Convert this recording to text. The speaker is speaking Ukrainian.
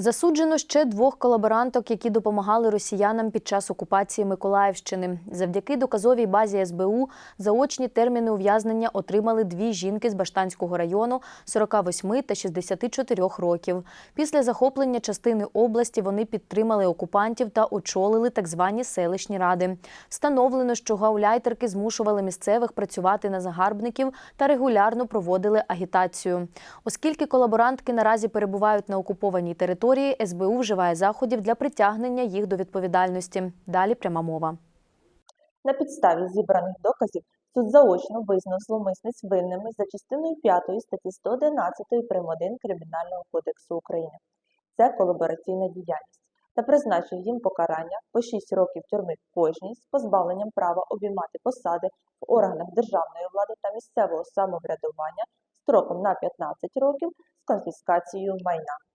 Засуджено ще двох колаборанток, які допомагали росіянам під час окупації Миколаївщини. Завдяки доказовій базі СБУ заочні терміни ув'язнення отримали дві жінки з Баштанського району 48 та 64 років. Після захоплення частини області вони підтримали окупантів та очолили так звані селищні ради. Встановлено, що гауляйтерки змушували місцевих працювати на загарбників та регулярно проводили агітацію. Оскільки колаборантки наразі перебувають на окупованій території, СБУ вживає заходів для притягнення їх до відповідальності. Далі пряма мова. На підставі зібраних доказів суд заочно визнав зловмисниць винними за частиною 5 статті 111 прим. 1 Кримінального кодексу України. Це колабораційна діяльність та призначив їм покарання по 6 років тюрми кожній з позбавленням права обіймати посади в органах державної влади та місцевого самоврядування строком на 15 років з конфіскацією майна.